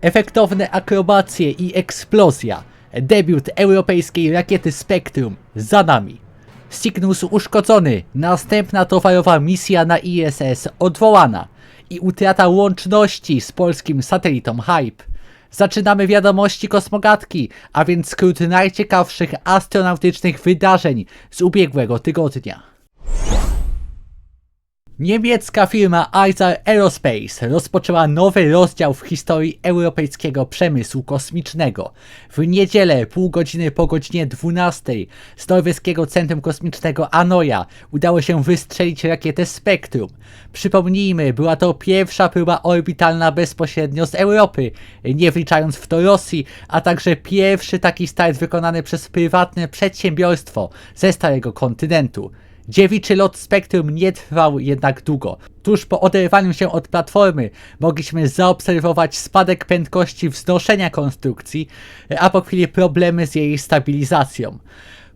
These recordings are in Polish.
Efektowne akrobacje i eksplozja. Debiut europejskiej rakiety Spectrum za nami. Cygnus uszkodzony, następna towarowa misja na ISS odwołana i utrata łączności z polskim satelitą Hype. Zaczynamy wiadomości kosmogatki, a więc skrót najciekawszych astronautycznych wydarzeń z ubiegłego tygodnia. Niemiecka firma Isar Aerospace rozpoczęła nowy rozdział w historii europejskiego przemysłu kosmicznego. W niedzielę, pół godziny po godzinie 12 z norweskiego Centrum Kosmicznego Anoja udało się wystrzelić rakietę Spectrum. Przypomnijmy, była to pierwsza próba orbitalna bezpośrednio z Europy, nie wliczając w to Rosji, a także pierwszy taki start wykonany przez prywatne przedsiębiorstwo ze starego kontynentu. Dziewiczy lot Spektrum nie trwał jednak długo. Tuż po oderwaniu się od platformy mogliśmy zaobserwować spadek prędkości wznoszenia konstrukcji, a po chwili problemy z jej stabilizacją.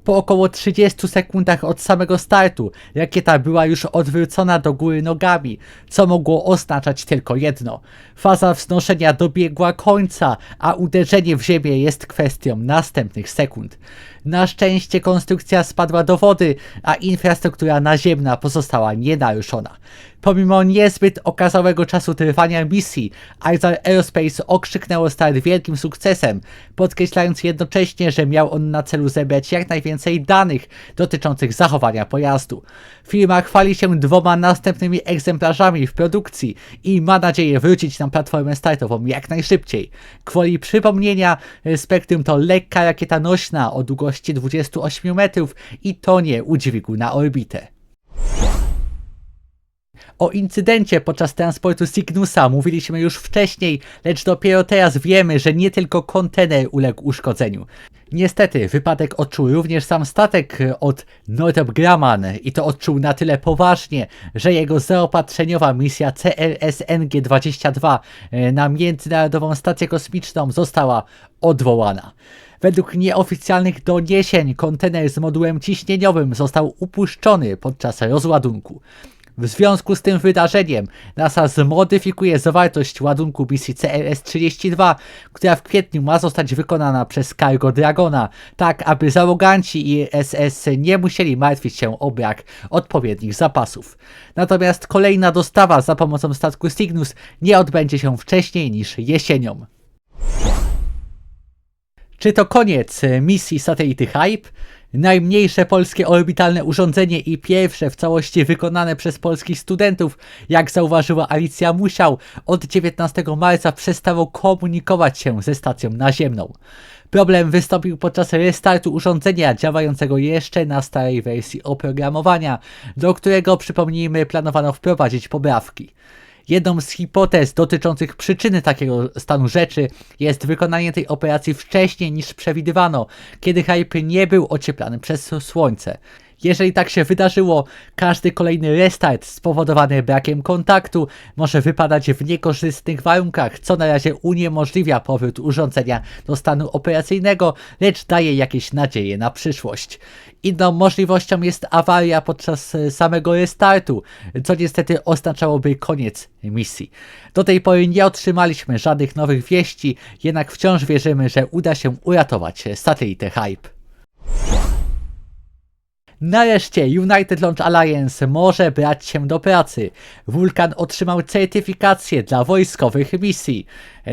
Po około 30 sekundach od samego startu rakieta była już odwrócona do góry nogami, co mogło oznaczać tylko jedno. Faza wznoszenia dobiegła końca, a uderzenie w ziemię jest kwestią następnych sekund. Na szczęście konstrukcja spadła do wody, a infrastruktura naziemna pozostała nienaruszona. Pomimo niezbyt okazałego czasu trwania misji, Isar Aerospace okrzyknęło start wielkim sukcesem, podkreślając jednocześnie, że miał on na celu zebrać jak najwięcej danych dotyczących zachowania pojazdu. Firma chwali się dwoma następnymi egzemplarzami w produkcji i ma nadzieję wrócić na platformę startową jak najszybciej. Gwoli przypomnienia, Spectrum to lekka rakieta nośna o długości 28 metrów i tonie udźwigu na orbitę. O incydencie podczas transportu Cygnusa mówiliśmy już wcześniej, lecz dopiero teraz wiemy, że nie tylko kontener uległ uszkodzeniu. Niestety, wypadek odczuł również sam statek od Northrop Grumman i to odczuł na tyle poważnie, że jego zaopatrzeniowa misja CLS-NG-22 e, na Międzynarodową Stację Kosmiczną została odwołana. Według nieoficjalnych doniesień kontener z modułem ciśnieniowym został upuszczony podczas rozładunku. W związku z tym wydarzeniem NASA zmodyfikuje zawartość ładunku misji CLS-32, która w kwietniu ma zostać wykonana przez Cargo Dragona, tak aby załoganci ISS nie musieli martwić się o brak odpowiednich zapasów. Natomiast kolejna dostawa za pomocą statku Cygnus nie odbędzie się wcześniej niż jesienią. Czy to koniec misji satelity Hype? Najmniejsze polskie orbitalne urządzenie i pierwsze w całości wykonane przez polskich studentów, jak zauważyła Alicja Musiał, od 19 marca przestało komunikować się ze stacją naziemną. Problem wystąpił podczas restartu urządzenia działającego jeszcze na starej wersji oprogramowania, do którego przypomnijmy planowano wprowadzić poprawki. Jedną z hipotez dotyczących przyczyny takiego stanu rzeczy jest wykonanie tej operacji wcześniej niż przewidywano, kiedy hype nie był ocieplany przez słońce. Jeżeli tak się wydarzyło, każdy kolejny restart spowodowany brakiem kontaktu może wypadać w niekorzystnych warunkach, co na razie uniemożliwia powrót urządzenia do stanu operacyjnego, lecz daje jakieś nadzieje na przyszłość. Inną możliwością jest awaria podczas e, samego restartu, co niestety oznaczałoby koniec misji. Do tej pory nie otrzymaliśmy żadnych nowych wieści, jednak wciąż wierzymy, że uda się uratować satelitę Hype. Nareszcie United Launch Alliance może brać się do pracy. Vulcan otrzymał certyfikację dla wojskowych misji.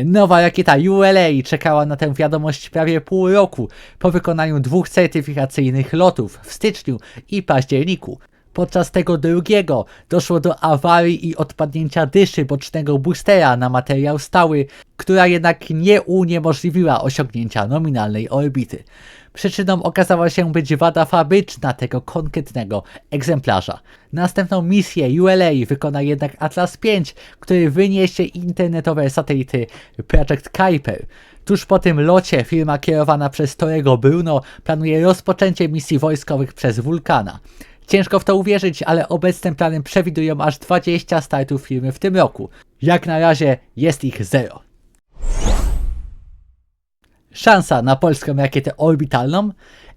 Nowa rakieta ULA czekała na tę wiadomość prawie pół roku po wykonaniu dwóch certyfikacyjnych lotów w styczniu i październiku. Podczas tego drugiego doszło do awarii i odpadnięcia dyszy bocznego boostera na materiał stały, która jednak nie uniemożliwiła osiągnięcia nominalnej orbity. Przyczyną okazała się być wada fabryczna tego konkretnego egzemplarza. Następną misję ULA wykona jednak Atlas V, który wyniesie internetowe satelity Project Kuiper. Tuż po tym locie firma kierowana przez Torego Bruno planuje rozpoczęcie misji wojskowych przez Vulkana. Ciężko w to uwierzyć, ale obecne plany przewidują aż 20 startów firmy w tym roku. Jak na razie jest ich zero. Szansa na polską rakietę orbitalną?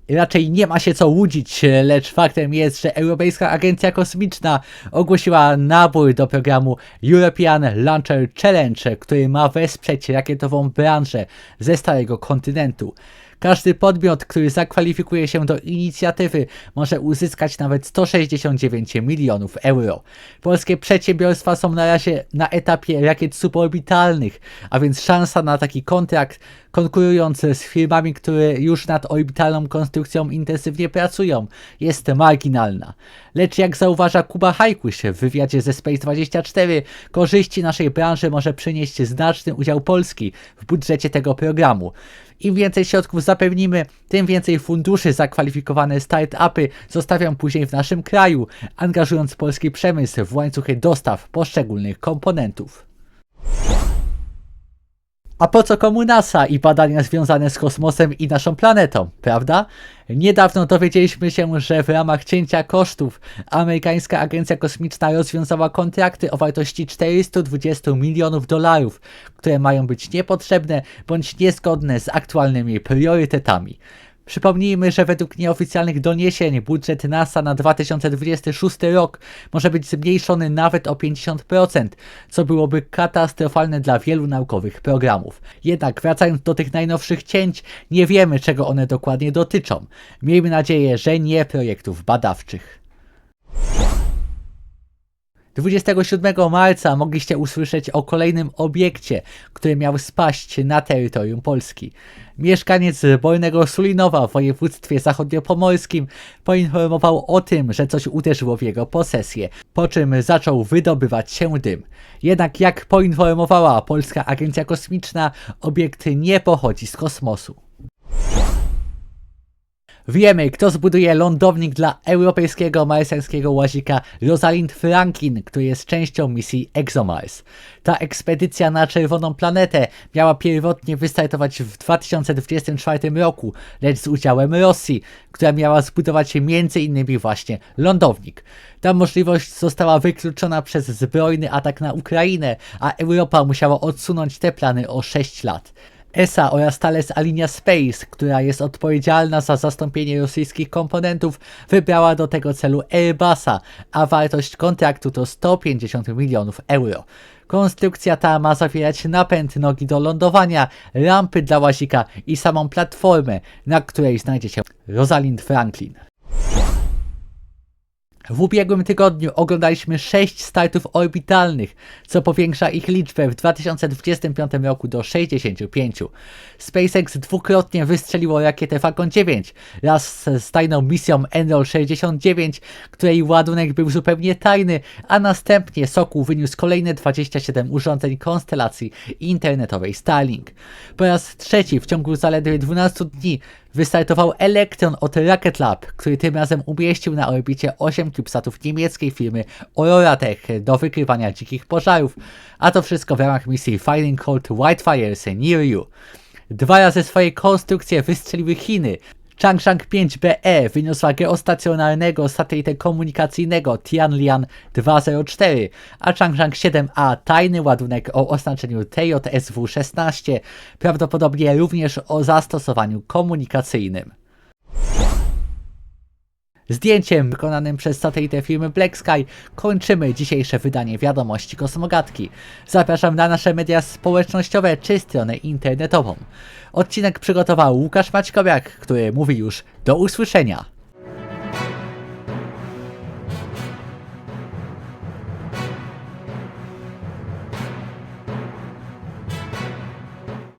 Raczej nie ma się co łudzić, lecz faktem jest, że Europejska Agencja Kosmiczna ogłosiła nabór do programu European Launcher Challenge, który ma wesprzeć rakietową branżę ze starego kontynentu. Każdy podmiot, który zakwalifikuje się do inicjatywy, może uzyskać nawet 169 milionów euro. Polskie przedsiębiorstwa są na razie na etapie rakiet suborbitalnych, a więc szansa na taki kontrakt konkurujący z firmami, które już nad orbitalną konstrukcją intensywnie pracują, jest marginalna. Lecz jak zauważa Kuba Hajkuś w wywiadzie ze Space24, korzyści naszej branży może przynieść znaczny udział Polski w budżecie tego programu. Im więcej środków zapewnimy, tym więcej funduszy zakwalifikowane start-upy zostawią później w naszym kraju, angażując polski przemysł w łańcuchy dostaw poszczególnych komponentów. A po co komu NASA i badania związane z kosmosem i naszą planetą, prawda? Niedawno dowiedzieliśmy się, że w ramach cięcia kosztów amerykańska agencja kosmiczna rozwiązała kontrakty o wartości 420 milionów dolarów, które mają być niepotrzebne bądź niezgodne z aktualnymi priorytetami. Przypomnijmy, że według nieoficjalnych doniesień budżet NASA na 2026 rok może być zmniejszony nawet o 50%, co byłoby katastrofalne dla wielu naukowych programów. Jednak wracając do tych najnowszych cięć, nie wiemy czego one dokładnie dotyczą. Miejmy nadzieję, że nie projektów badawczych. 27 marca mogliście usłyszeć o kolejnym obiekcie, który miał spaść na terytorium Polski. Mieszkaniec Bojnego Sulinowa w województwie zachodniopomorskim poinformował o tym, że coś uderzyło w jego posesję, po czym zaczął wydobywać się dym. Jednak jak poinformowała Polska Agencja Kosmiczna, obiekt nie pochodzi z kosmosu. Wiemy, kto zbuduje lądownik dla europejskiego marsjańskiego łazika Rosalind Franklin, który jest częścią misji ExoMars. Ta ekspedycja na czerwoną planetę miała pierwotnie wystartować w 2024 roku, lecz z udziałem Rosji, która miała zbudować m.in. właśnie lądownik. Ta możliwość została wykluczona przez zbrojny atak na Ukrainę, a Europa musiała odsunąć te plany o 6 lat. ESA oraz Thales Alenia Space, która jest odpowiedzialna za zastąpienie rosyjskich komponentów, wybrała do tego celu Airbusa, a wartość kontraktu to 150 milionów euro. Konstrukcja ta ma zawierać napęd nogi do lądowania, rampy dla łazika i samą platformę, na której znajdzie się Rosalind Franklin. W ubiegłym tygodniu oglądaliśmy 6 startów orbitalnych, co powiększa ich liczbę w 2025 roku do 65. SpaceX dwukrotnie wystrzeliło rakietę Falcon 9, raz z tajną misją Enroll 69, której ładunek był zupełnie tajny, a następnie Sokół wyniósł kolejne 27 urządzeń konstelacji internetowej Starlink. Po raz trzeci w ciągu zaledwie 12 dni wystartował Electron od Rocket Lab, który tym razem umieścił na orbicie 8 CubeSatów niemieckiej firmy Auroratech do wykrywania dzikich pożarów, a to wszystko w ramach misji Firing Cold Whitefires Near You. Dwa razy swoje konstrukcje wystrzeliły Chiny, Changshang 5BE wyniosła geostacjonarnego satelitę komunikacyjnego Tianlian 204, a Changshang 7A tajny ładunek o oznaczeniu TJSW-16, prawdopodobnie również o zastosowaniu komunikacyjnym. Zdjęciem wykonanym przez satelitę firmy Black Sky kończymy dzisiejsze wydanie wiadomości kosmogatki. Zapraszam na nasze media społecznościowe czy stronę internetową. Odcinek przygotował Łukasz Maćkowiak, który mówi już do usłyszenia.